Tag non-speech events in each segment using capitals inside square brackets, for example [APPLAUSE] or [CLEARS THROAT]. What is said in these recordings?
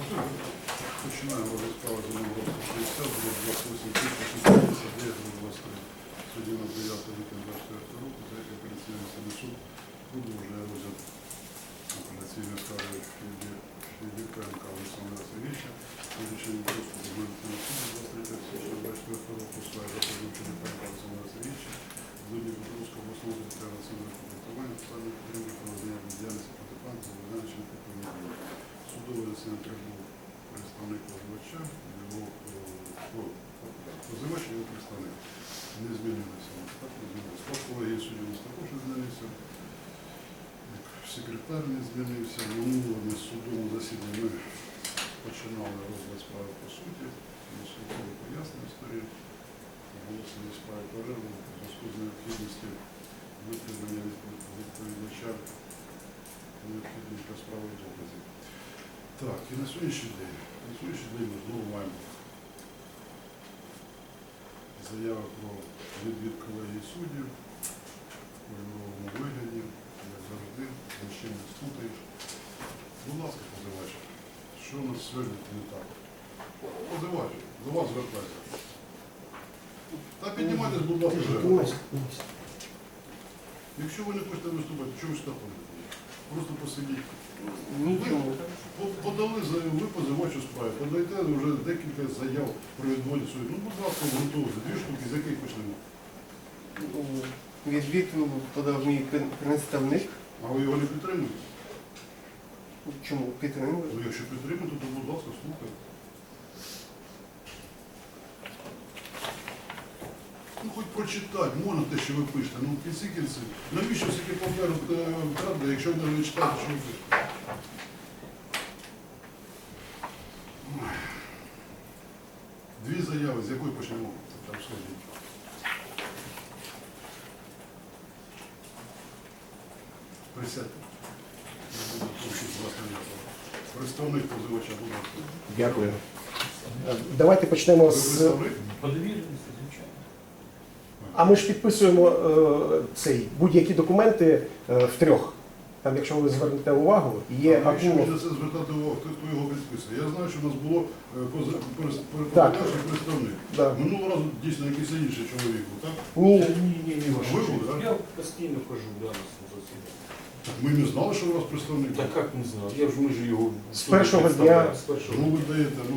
Починаємо розгляд справи за номером 160, було 28 859, 23. Сьогодні на 9 липня 24 року, третій апеляційний судовий суд продовжує розгляд апеляційної скарги Філіпенка Олександра Васильовича, вирішення розсуду Верховного суду 23 січня 24 року, справи заходів Філіпенка Олександра Васильовича, Злодій Петровського обласного територіального суду комплектування, питання підтримки проведення діяльності протипанки, визначення підтримки. Судове засідання був представник позивача, його е, позивач і його представник. Не змінилися. Так, не змінилися. Склад колегії судді у нас також не змінився. Секретар не змінився. На минулому судовому засіданні ми починали розгляд справи по суті. Слухали пояснення сторін. Оголосили справи перерву у зв'язку з необхідністю витримання відпов- відповідача необхідних для справи доказів. Так, і на сьогоднішній день, на сьогоднішній день ми знову маємо заяву про відвід колегії суддів у кольоровому вигляді, як завжди, нічим не спутаєш. Будь ласка, позивач, що у нас сьогодні не так? Позивач, до вас звертайся. Та піднімайтесь, будь ласка, вже. Якщо ви не хочете виступати, ви сюди ходите? Просто посидіть. Нічого. По- Подали ви позивач у справі, подайте вже декілька заяв про відводі суду. Ну, будь ласка, готові. Дві штуки, з яких почнемо. Відвід подав мій представник. А ви його не підтримуєте? Чому підтримую? Ну, якщо підтримуєте, то будь ласка, слухайте. Ну, хоч прочитати, можна те, що ви пишете. Ну, в кінці кінці. Навіщо стільки паперу е, втратили, якщо ви не читаєте, що ви пишете? Ой. Дві заяви, з якої почнемо? Це там сьогодні. Присядьте. Представник позивача, будь ласка. Дякую. Давайте почнемо Ви з. представник? Подовіреність, звичайно. А ми ж підписуємо е, цей будь-які документи е, втрьох. Там, якщо ви звернете увагу, є А Якщо акулов. мені на це звертати увагу, хто хто його підписує. Я знаю, що у нас було е, Так. перекладач і представник. Да. Минулого разу дійсно якийсь інший чоловік був, так? Ні, Ні, ні, ні, Ви були, да? Я постійно хожу да, на засідання. Так ми не знали, що у вас представник. Так як не знав? Я ж ми ж його З першого дня. Ну ви даєте, ну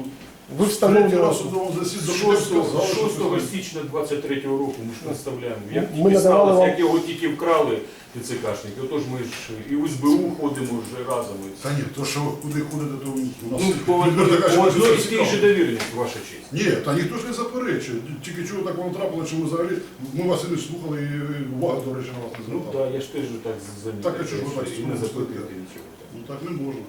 ви третій раз встановлювали. судовому засіданні 6, сказали, що 6 представник. січня 23-го року ми ж представляємо. Як Ми тільки надавали сталося, вам- як його тільки вкрали ТЦКшники, отож ми ж і в СБУ ходимо вже разом. і Та ні, то що куди ходите, то у нас... Ну, по одній це і тій же довіреність, ваша честь. Ні, та ніхто ж не заперечує. Тільки чого так воно трапило, що ми взагалі, ми вас і не слухали, і увагу, до речі, на вас не Ну звертали. так, я ж теж так замітив. Так, а чого ж ви так не запитати нічого. Ну так не можна.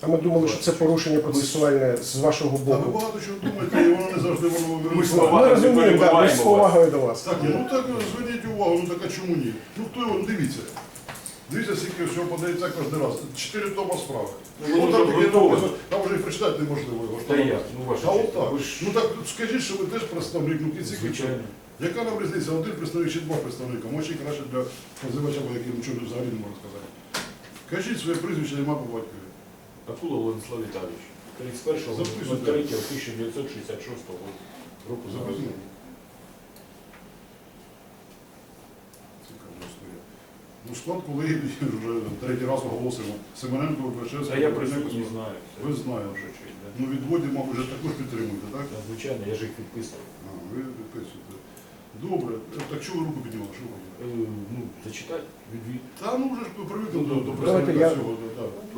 А ми думали, що це порушення процесуальне з вашого Та ви боку. багато чого думаєте, і воно не завжди воно слова- Ми розуміємо, так, ми з повагою до вас. Так, ну так зверніть увагу, ну так а чому ні? Ну хто його, ну, дивіться. Дивіться, скільки всього подається кожен раз. Чотири тома справи. Ну, воно там вже таке готове. написано? Там вже і прочитати неможливо його. Та як? Ну, ваша А честь. от так. Ви ж, Ну так скажіть, що ви теж представник, ну кінці кінців. звичайно. Яка нам різниця? Один представник чи два представника? Може краще для позивача, бо яким нічого взагалі не можна сказати. Кажіть своє прізвище, нема по батькові. Акула Владислав Віталійович. 31 Записуйте. 03 1966 року Записуйте. народження. Цікава історія. Ну, склад колегії [LAUGHS] вже третій раз оголосимо. Семененко, Вершевський, Та я присутній знаю. Ви знаєте. Честь, да. Ну, відводів, мабуть, вже також підтримуєте, так? Та, Звичайно, я ж їх підписував. А, ви підписуєте. Добре. Так чого ви руку підняли? Що ви? Е, Ну, відвід. Та ну вже ж привикли Ну, до, до давайте представника я- цього.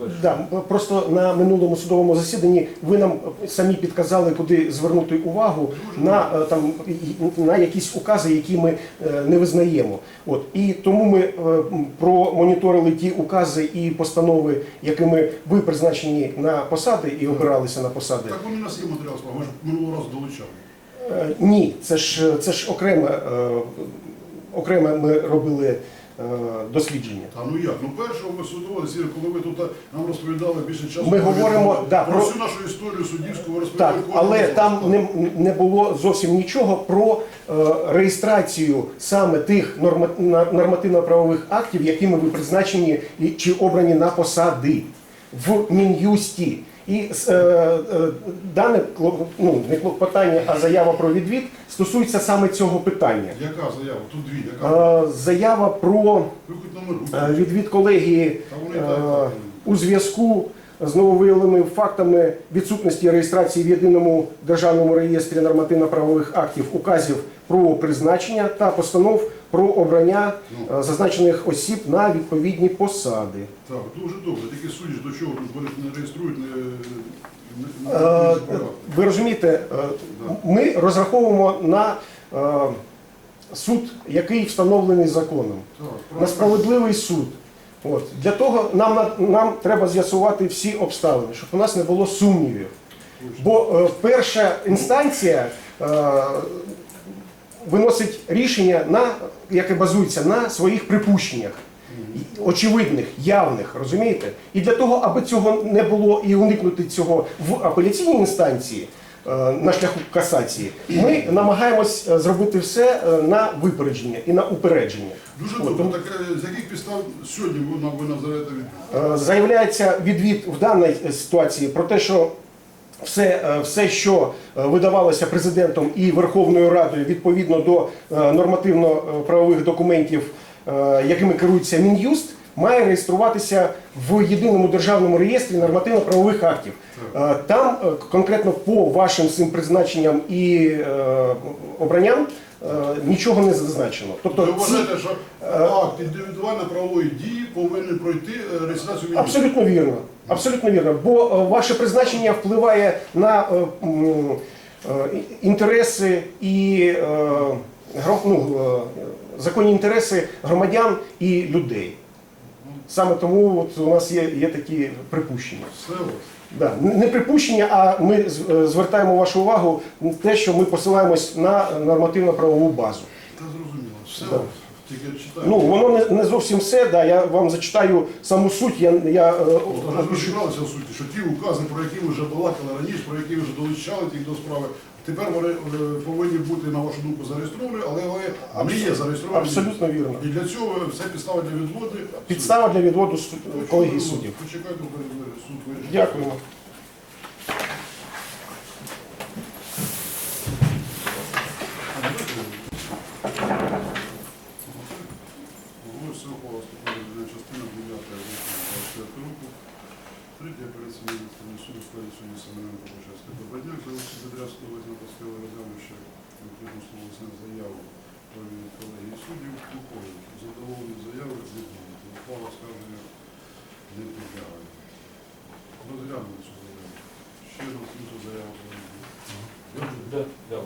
Так. Да, просто на минулому судовому засіданні ви нам самі підказали, куди звернути увагу на, е, там, і- на якісь укази, які ми е, не визнаємо. От. І тому ми е, м, промоніторили ті укази і постанови, якими ви призначені на посади і обиралися на посади. Так вони у нас є матеріал справи, ми ж минулого разу долучали. Е, Ні, це ж це ж окреме, е, окреме ми робили е, дослідження. Та ну як? Ну першого ми судового коли ви тут нам розповідали більше часу. Ми говоримо, да, про всю нашу історію суддівську ви розповідали. Так, але там не, не було зовсім нічого про е, реєстрацію саме тих нормативно-правових актів, якими ви призначені чи обрані на посади в Мін'юсті. І е, е, дане ну, не клопотання, а заява про відвід стосується саме цього питання. Яка заява? Тут дві. Яка? Е, заява про е, відвід колегії е, у зв'язку з нововиявленими фактами відсутності реєстрації в єдиному державному реєстрі нормативно-правових актів, указів про призначення та постанов про обрання е, зазначених осіб на відповідні посади. Так, дуже добре. Тільки судиш до чого вони не реєструють, не, не, не, Е, не. Ви розумієте, е, ми розраховуємо на е, суд, який встановлений законом, на справедливий суд. От. Для того нам, на- нам треба з'ясувати всі обставини, щоб у нас не було сумнівів. Бо е, перша інстанція е, виносить рішення, на, яке базується на своїх припущеннях. Очевидних, явних, розумієте? І для того, аби цього не було і уникнути цього в апеляційній інстанції е, на шляху касації, ми намагаємось е, зробити все е, на випередження і на упередження. Дуже добре. тому- Так з яких підстав сьогодні ви нам Заявляється відвід в даній ситуації про те, що все, е, все, що е, видавалося президентом і Верховною Радою відповідно до е, нормативно-правових документів, якими керується Мін'юст, має реєструватися в єдиному державному реєстрі нормативно-правових актів. Там конкретно по вашим цим призначенням і обранням нічого не зазначено. Ви Тобто ці вважаєте, що акт індивідуально правової дії повинен пройти реєстрацію міністра? Абсолютно вірно. Абсолютно вірно. Бо е, ваше призначення впливає на е, е, інтереси і ну, законні інтереси громадян і людей. Саме тому от у нас є, є такі припущення. Да. Не припущення, а ми звертаємо вашу увагу на те, що ми посилаємось на нормативно-правову базу. Та зрозуміло. Все Да. Тільки читаю. Ну, воно не, не зовсім все, да, я вам зачитаю саму суть, я, я е, опишу. розібралися в суті, що ті укази, про які ви вже балакали раніше, про які ви вже долучали їх до справи, тепер вони е, повинні бути, на вашу думку, зареєстровані, але вони не є зареєстровані. Абсолютно вірно. І для цього все підстава для відводу. Підстава для відводу суд- колегії суддів. Почекайте, коли суд вирішить. Дякуємо. Ось це ухвала вступає частина 9 24 року. Третя апеляційна відповідь суду складі судді Семененко Почаська Добродняк за усі Бедрянського визнав посиле розглянувши відповідну заяву про колегії суддів ухвалив. Задоволені заяви відмовити. Ухвала скарження не підлягає. Розглянули цю заяву. Ще раз цю заяву. Да, да.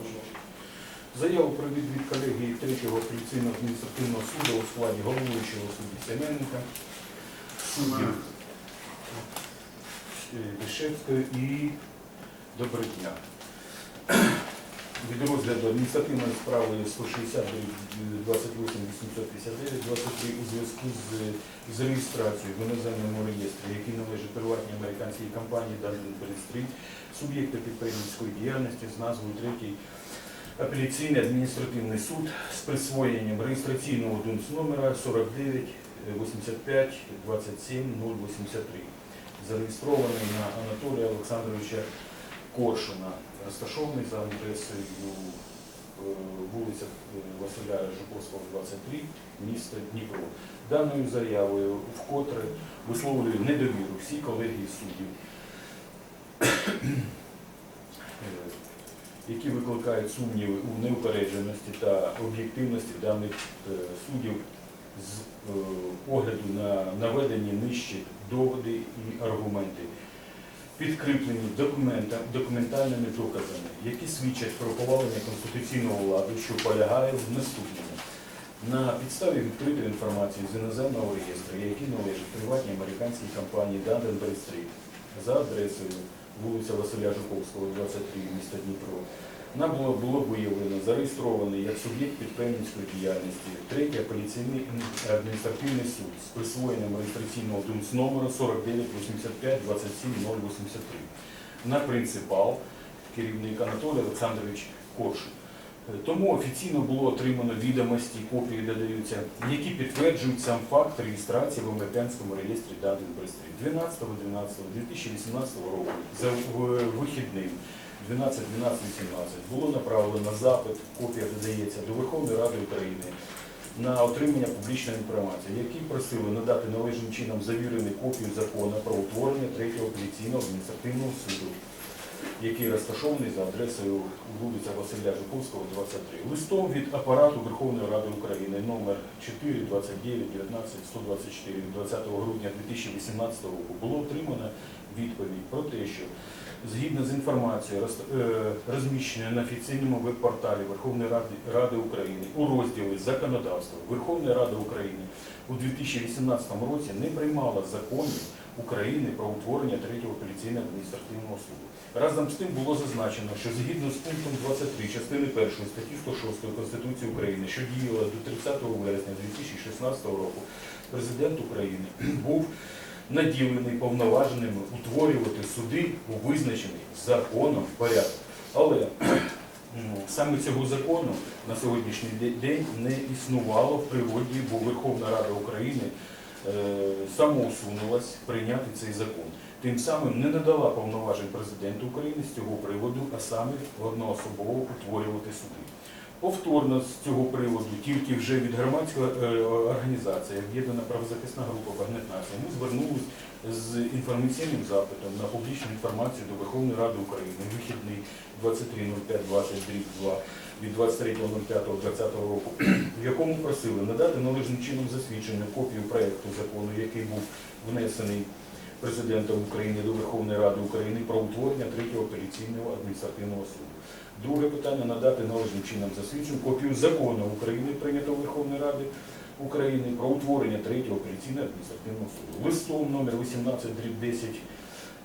Заяву про відвід колегії третього апеляційного адміністративного суду у складі головуючого судді Семененка, суддів е, і Добродня. Від розгляду адміністративної справи 160 28 859 23 у зв'язку з, з реєстрацією в іноземному реєстрі, який належить приватній американській компанії Dun Street, суб'єкта підприємницької діяльності з назвою третій апеляційний адміністративний суд з присвоєнням реєстраційного ДУНС номера 49 85 27 083, зареєстрований на Анатолія Олександровича Коршуна, розташований за адресою е, вулиця е, Василя Жуковського, 23, місто Дніпро. Даною заявою вкотре висловлюю недовіру всій колегії суддів. Е, які викликають сумніви у неупередженості та об'єктивності даних суддів з огляду на наведені нижчі доводи і аргументи, підкріплені документа- документальними доказами, які свідчать про повалення конституційного ладу, що полягає в наступному. На підставі відкритої інформації з іноземного реєстру, який належить приватній американській компанії Dun Street за адресою вулиця Василя Жуковського, 23, місто Дніпро, нам було, було виявлено зареєстрований як суб'єкт підприємницької діяльності третій апеляційний адміністративний суд з присвоєнням реєстраційного ДУНС номеру 49 85 27 083 на принципал керівник Анатолій Олександрович Коршун. Тому офіційно було отримано відомості, копії додаються, які підтверджують сам факт реєстрації в американському реєстрі даних пристроїв. 12.12.2018 року за в- вихідним 12.12.18 було направлено запит, копія додається до Верховної Ради України на отримання публічної інформації, які просили надати належним чином завірену копію закону про утворення третього апеляційного адміністративного суду який розташований за адресою вулиця Василя Жуковського, 23. Листом від апарату Верховної Ради України номер 4 29 19 124 від 20 грудня 2018 року було отримано відповідь про те, що згідно з інформацією, е, розміщеною на офіційному веб-порталі Верховної Ради, Ради України у розділі законодавства Верховної Ради України у 2018 році не приймала законів України про утворення третього апеляційного адміністративного суду. Разом з тим було зазначено, що згідно з пунктом 23 частини 1 статті 106 Конституції України, що діяла до 30 вересня 2016 року, президент України був наділений повноваженими утворювати суди у визначений законом порядок. Але саме цього закону на сьогоднішній день не існувало в природі, бо Верховна Рада України е, самоусунулась прийняти цей закон. Тим самим не надала повноважень президенту України з цього приводу, а саме одноособово утворювати суди. Повторно з цього приводу, тільки вже від громадської е, організації, об'єднана правозахисна група «Багнет Нація», ми звернулись з інформаційним запитом на публічну інформацію до Верховної Ради України. Вихідний 23.05.20 від 23.05.20 року, в якому просили надати належним чином засвідчену копію проекту закону, який був внесений президентом України до Верховної Ради України про утворення третього апеляційного адміністративного суду. Друге питання надати належним чином засвідчену копію закону України, прийнятого Верховної Ради України про утворення третього апеляційного адміністративного суду. Листом номер 18 10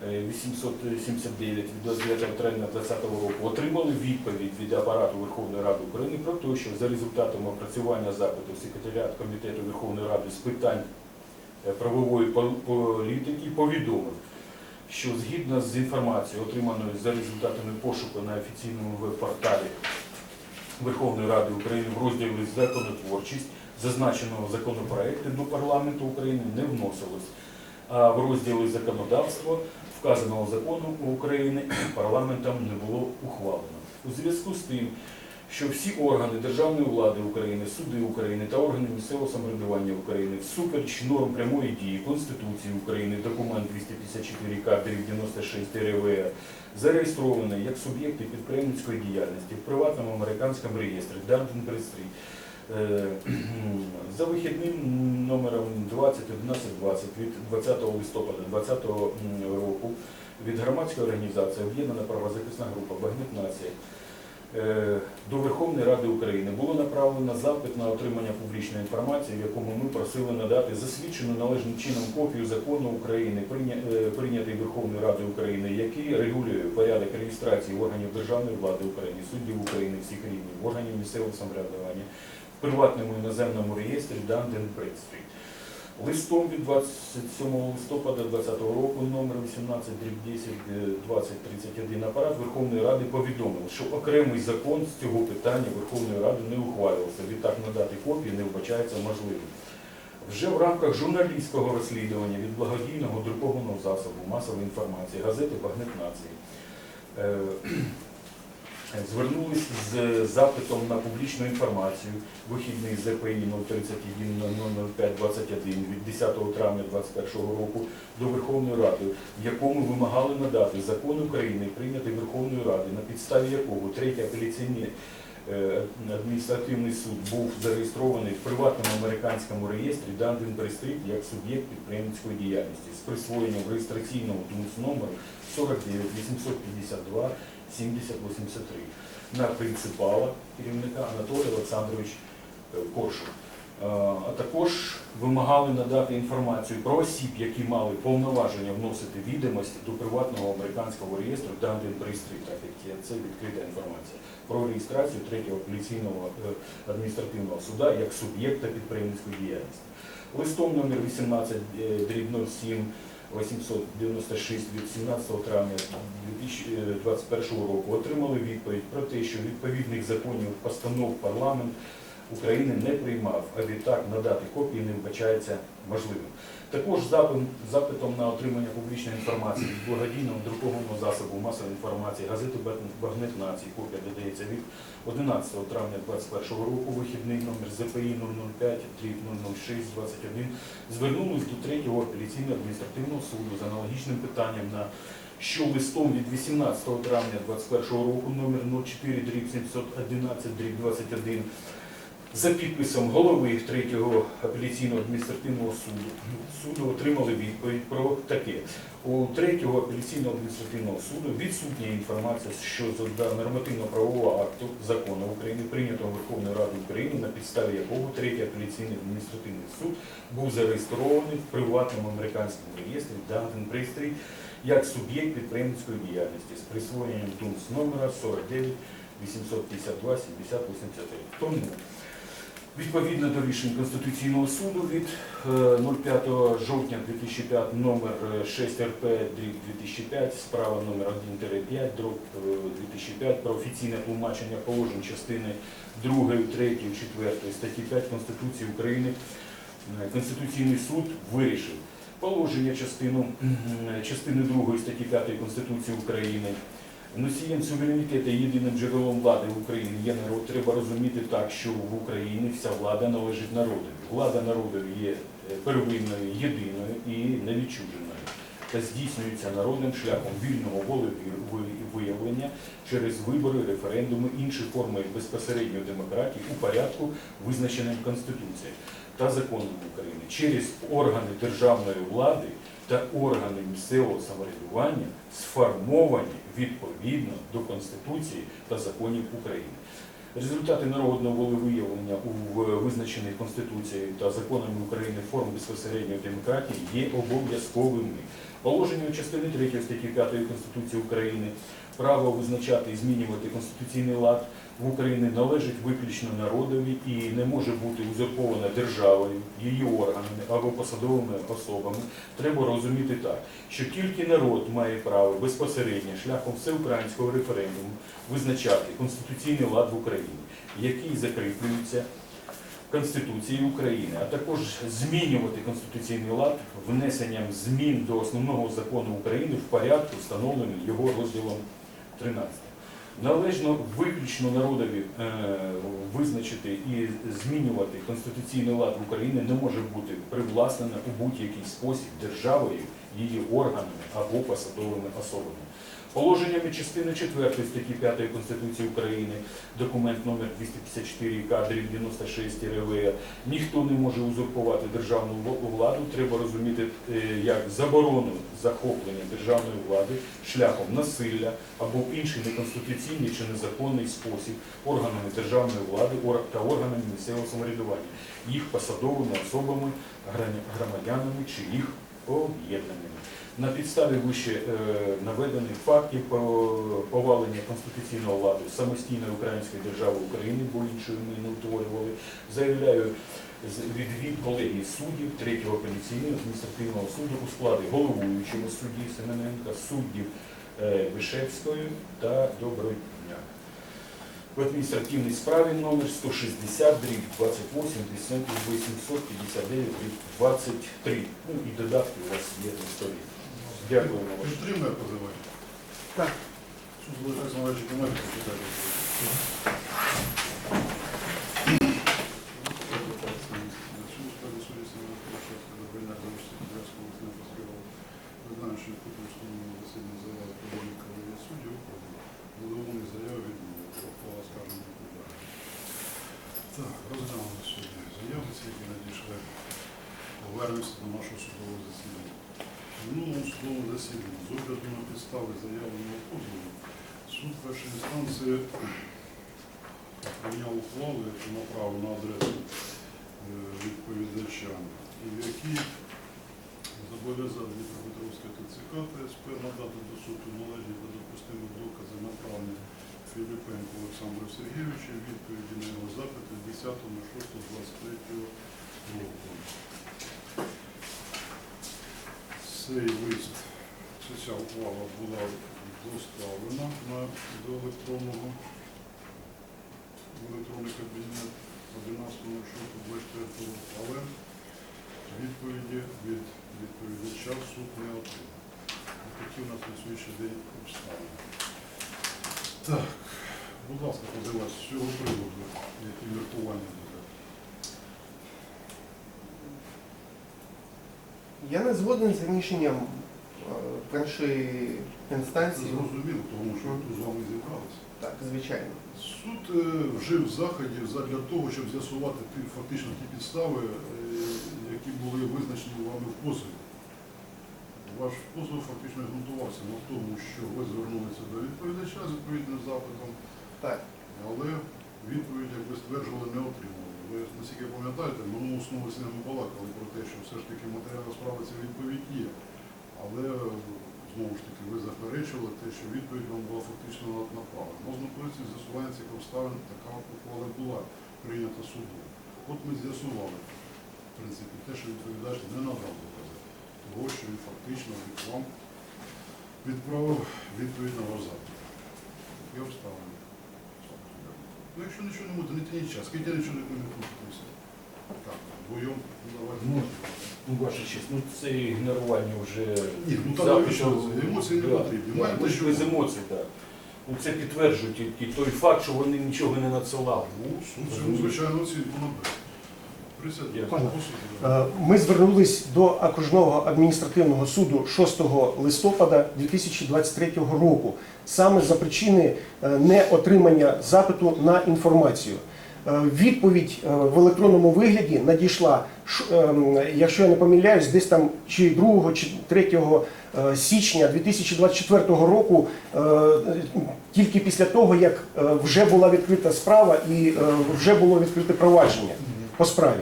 е, 879 від 29 травня 2020 року отримали відповідь від апарату Верховної Ради України про те, що за результатами опрацювання запиту секретаріат Комітету Верховної Ради з питань правової політики повідомив, що згідно з інформацією, отриманою за результатами пошуку на офіційному веб-порталі Верховної Ради України в розділі Законотворчість зазначеного законопроекту до парламенту України не вносилось, а в розділі законодавство вказаного закону України парламентом не було ухвалено. У зв'язку з тим, що всі органи державної влади України, суди України та органи місцевого самоврядування України всупереч норм прямої дії Конституції України, документ 254 К 96 РВ, зареєстрований як суб'єкти підприємницької діяльності в приватному американському реєстрі Дантон Бредстріт. Е, [CLEARS THROAT] За вихідним номером 201120 від 20 листопада 2020 року від громадської організації Об'єднана правозахисна група Багнет Нація е, до Верховної Ради України було направлено запит на отримання публічної інформації, в якому ми просили надати засвідчену належним чином копію закону України, е, прийнятий Верховною Радою України, який регулює порядок реєстрації органів державної влади України, суддів України всіх рівнів, органів місцевого самоврядування приватному іноземному реєстрі Данден Бредстріт. Листом від 27 листопада 2020 року номер 18 10 2031 апарат Верховної Ради повідомив, що окремий закон з цього питання Верховної Ради не ухвалювався. Відтак надати копії не вбачається можливим. Вже в рамках журналістського розслідування від благодійного друкованого засобу масової інформації газети Багнет Нації звернулись з запитом на публічну інформацію. Вихідний ЗПІ 031 на 0521 від 10 травня 2021 року до Верховної Ради, в якому вимагали надати закон України, прийнятий Верховною Радою, на підставі якого третій апеляційний е, адміністративний суд був зареєстрований в приватному американському реєстрі Данден Престріт як суб'єкт підприємницької діяльності з присвоєнням реєстраційного ДУНС номеру 49 852 7083 на принципала керівника Анатолій Олександрович е, Коршун. Е, А також вимагали надати інформацію про осіб, які мали повноваження вносити відомості до приватного американського реєстру Данден Пристрій, так як є це відкрита інформація, про реєстрацію третього апеляційного е, адміністративного суда як суб'єкта підприємницької діяльності. Листом номер 18 е, дріб 07 896 від 17 травня 2021 року отримали відповідь про те, що відповідних законів постанов парламент України не приймав, а відтак надати копії не вбачається можливим. Також запитом на отримання публічної інформації від благодійного друкованого засобу масової інформації газети Багнет Нації, копія додається від 11 травня 2021 року, вихідний номер ЗПІ 005 006 21 звернулись до третього апеляційного адміністративного суду з аналогічним питанням на що листом від 18 травня 2021 року номер 04 711 21 за підписом голови третього апеляційного адміністративного суду суду отримали відповідь про таке. У третього апеляційного адміністративного суду відсутня інформація щодо нормативно-правового акту закону України, прийнятого Верховною Радою України, на підставі якого третій апеляційний адміністративний суд був зареєстрований в приватному американському реєстрі Данген Пристрій як суб'єкт підприємницької діяльності з присвоєнням ДУНС номера 49 852 70 83. Тому Відповідно до рішень Конституційного суду від е, 05 жовтня 2005 номер е, 6 РП 2005, справа номер 1-5 дроб е, 2005 про офіційне тлумачення положень частини 2, 3, 4 статті 5 Конституції України. Е, Конституційний суд вирішив положення частину, е, частини 2 статті 5 Конституції України Носієм суверенітету і єдиним джерелом влади в Україні є народ. Треба розуміти так, що в Україні вся влада належить народові. Влада народові є е, первинною, єдиною і невідчуженою та здійснюється народом шляхом вільного волевиявлення через вибори, референдуми, інші форми безпосередньої демократії у порядку, визначеним Конституцією та законом України, через органи державної влади та органи місцевого самоврядування сформовані відповідно до Конституції та законів України. Результати народного волевиявлення у визначених Конституцією та законами України форм безпосередньої демократії є обов'язковими. Положення частини 3 статті 5 Конституції України право визначати і змінювати конституційний лад в Україні належить виключно народові і не може бути узурповане державою, її органами або посадовими особами. Треба розуміти так, що тільки народ має право безпосередньо шляхом всеукраїнського референдуму визначати конституційний лад в Україні, який закріплюється Конституцією України, а також змінювати конституційний лад внесенням змін до основного закону України в порядку, встановлений його розділом 13. Належно виключно народові е, визначити і змінювати конституційний лад в Україні не може бути привласнена у будь-який спосіб державою, її органами або посадовими особами. Положеннями частини 4 статті 5 Конституції України, документ номер 254 кадрів 96 РВ, ніхто не може узурпувати державну владу, треба розуміти е, як заборону захоплення державної влади шляхом насилля або в інший неконституційний чи незаконний спосіб органами державної влади та органами місцевого самоврядування, їх посадовими особами, громадянами чи їх об'єднаннями. На підставі вище е, наведених фактів по- повалення конституційного ладу самостійної української держави України, бо іншої ми не утворювали, заявляю відвід колегії суддів третього апеляційного адміністративного суду у складі головуючого судді Семененка, суддів е, Вишевської та Добродня. В адміністративній справі номер 160, дріб 28, 859, дріб 23. Ну і додатки у вас є на столі. Дякую. Підтримує позивання. Так. Суд залишається на вашій команді почитати. Ви знаєте, що тут установлено засідання заяви проводить колегія суддів, задоволений заяви відмовити, ухвала скажемо відповідає. Так, розглянули сьогодні заяви, ці, які надійшли. Повернемося до нашого судового засідання. В минулому судовому засіданні з огляду на підстави заявленого позову суд першої інстанції прийняв ухвалу, яку направив на адресу е, відповідача, і в якій зобов'язав Дніпропетровське ТЦК та СП надати до суду належні та допустимі докази направлення Філіпенко Олександру Сергійовичу відповіді на його запит від 10.06.23 року. цей лист, чи ця ухвала була доставлена на, до електронного електронний кабінет 11.06.24 року, але відповіді від відповідача суд не отримав. У нас на сьогоднішній обставини. Так, будь ласка, позивач, з цього приводу, які міркування буде. Я не згоден з рішенням першої інстанції. зрозуміло, тому що ми тут з вами зібралися. Так, звичайно. Суд е, вжив заходів для того, щоб з'ясувати фактично ті підстави, е, які були визначені вами в позові. Ваш позов фактично ґрунтувався на тому, що ви звернулися до відповідача з відповідним запитом, Так. але відповідь, як ви стверджували, не отримали. Ви, наскільки пам'ятаєте, в минулому основу з ними балакали про те, що все ж таки матеріал справи ця відповідь є. Але знову ж таки ви заперечували те, що відповідь вам була фактично направлена. Ну, знаходиться з'ясування цих обставин, така ухвала була прийнята судом. От ми з'ясували, в принципі, те, що відповідач не надав докази того, що він фактично вам відправив відповідь на ваш запит. Такі обставини. Ну, якщо нічого не буде, не тяніть час, я нічого не коментуюся. Так, вдвоєм, ну. Ну, Ну, ваша честь, ну це ігнорування вже Ні, ну, та запиту. навіщо це? Емоції не потрібні. Ми ж що? без емоцій, так. Ну, це підтверджують і, і той факт, що вони нічого не надсилали. Ну, звичайно. Дякую. Е, Ми звернулись до окружного адміністративного суду 6 листопада 2023 року саме за причини е, неотримання запиту на інформацію. Е, Відповідь е, в електронному вигляді надійшла, ем, якщо я не помиляюсь, десь там чи 2 чи 3 е, січня 2024 року, е, тільки після того, як е, вже була відкрита справа і е, вже було відкрите провадження по справі.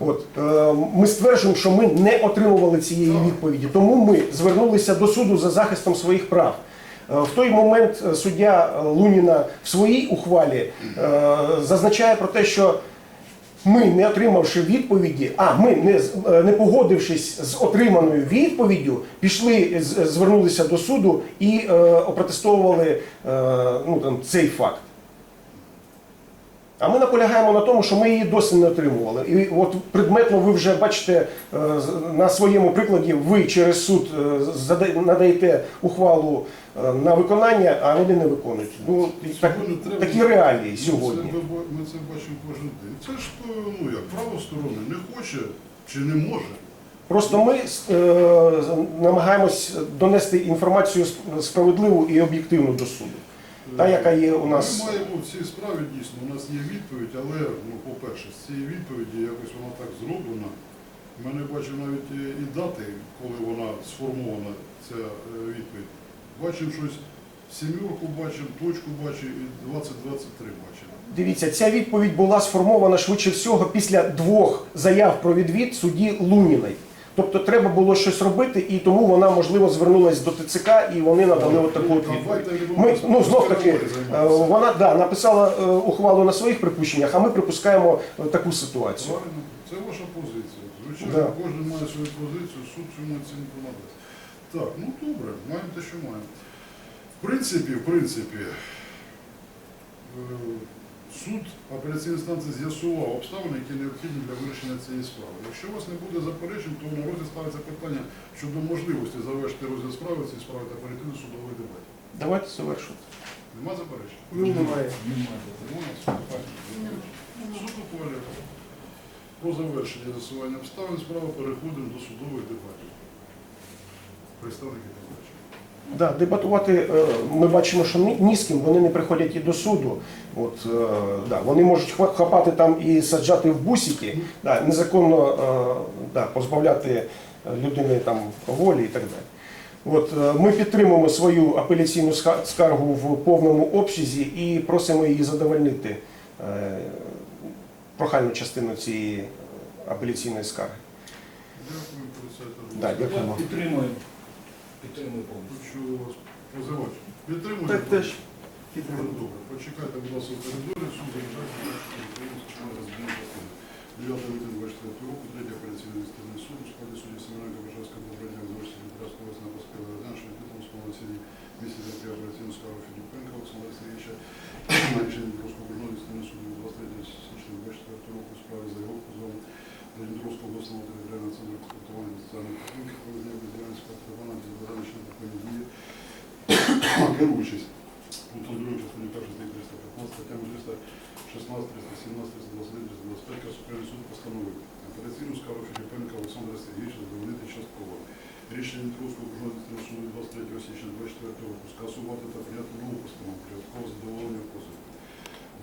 От, е, ми стверджуємо, що ми не отримували цієї відповіді, тому ми звернулися до суду за захистом своїх прав. Е, В той момент е, суддя Луніна в своїй ухвалі е, зазначає про те, що ми, не отримавши відповіді, а ми не, не погодившись з отриманою відповіддю, пішли, звернулися до суду і е, опротестовували е, ну, там, цей факт. А ми наполягаємо на тому, що ми її досі не отримували. І от предметно ви вже бачите е, на своєму прикладі, ви через суд е, надаєте ухвалу е, на виконання, а вони не виконують. Ну, так, такі реалії сьогодні. Це, ми, бо- ми це бачимо кожен день. Це ж, ну як, право сторони не хоче чи не може. Просто ми е, намагаємось донести інформацію справедливу і об'єктивну до суду. Та, яка є у нас. Ми маємо в цій справі дійсно, у нас є відповідь, але, ну, по-перше, з цієї відповіді якось вона так зроблена. Ми не бачимо навіть е, і дати, коли вона сформована, ця е, відповідь. Бачимо щось, сімерку бачимо, точку бачимо і 2023 бачимо. Дивіться, ця відповідь була сформована швидше всього після двох заяв про відвід судді Луніної. Тобто треба було щось робити, і тому вона, можливо, звернулася до ТЦК і вони надали от таку відповідь. Ми, ну, знов таки, е, вона да, написала е, ухвалу на своїх припущеннях, а ми припускаємо е, таку ситуацію. Це ваша позиція. Звичайно, Да. кожен має свою позицію, суд цьому оцінку надасть. Так, ну добре, маємо те, що маємо. В принципі, в принципі, суд апеляційної інстанції з'ясував обставини, які необхідні для вирішення цієї справи. Якщо у вас не буде заперечень, то на розгляд ставиться питання щодо можливості завершити розгляд справи цієї справи та перейти до судової дебатів. Давайте завершувати. Нема заперечень? Ну, немає. Немає. Суд ухвалює. По завершенні з'ясування обставин справи переходимо до судових дебатів. Представники телебачення. Да, дебатувати е, ми бачимо, що ні, з ким вони не приходять і до суду. От, е, да, вони можуть хапати там і саджати в бусики, да, незаконно е, да, позбавляти людини там волі і так далі. От, ми підтримуємо свою апеляційну скаргу в повному обсязі і просимо її задовольнити прохальну частину цієї апеляційної скарги. Дякую. Да, дякую. Я підтримую. Підтримую повністю. Хочу вас позивати. Підтримуєте? Так теж підтримую. добре. Почекайте, будь ласка, в коридорі, суд заїжджайте. 9 липня 24 року, 3 апеляційний адміністративний суд у складі судді Семененка Бажанського Добродня залишити Дмитровського обласного поспілого Радянщини сповнення сім'ї місті Дмитрія операційну скаргу Філіпенка Олександра Сергійовича на рішення Дніпровського окружного адміністративного суду від 23 січня 24 року у справі за його позовом до Дніпровського обласного територіального центру комплектування та соціальної підтримки про визнання бездіяльності для завдання такої дії, керуючись пунктом 2 частини 1 статті 315, статтями 316, 317, 321, 325 Касупрямий суд постановив апеляційну скаргу Філіпенка Олександра Сергійовича задовольнити частково. Рішення Дніпровського окружного суду 23 січня 24 року скасувати та прийняти нову постанову порядкового задоволення позову.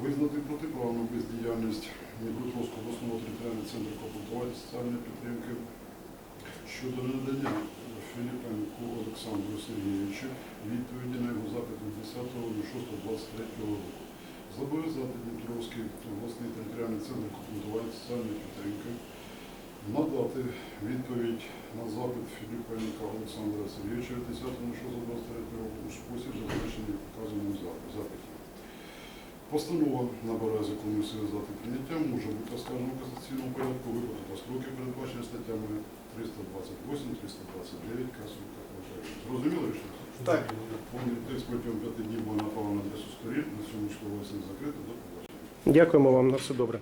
Визнати протиправну бездіяльність Дніпропетровського обласного територіального центру комплектування соціальної підтримки щодо надання Філіпенку Олександру Сергійовичу відповіді на його запит від 10.06.23 року. Зобов'язати Дніпровський обласний територіальний центр комплектування соціальної підтримки надати відповідь на запит Філіпенка Олександра Сергійовича від 10.06.23 року у спосіб, забезпечений вказаному запиті. Постанова набирає законної сили за прийняття, може бути оскаржена в касаційному порядку випадку та строки, передбачені статтями 328, 329 Касу Зрозуміло що Так. Повний текст протягом п'яти днів було направлено на адресу сторін. На цьому число закрито. До побачення. Дякуємо вам на все добре.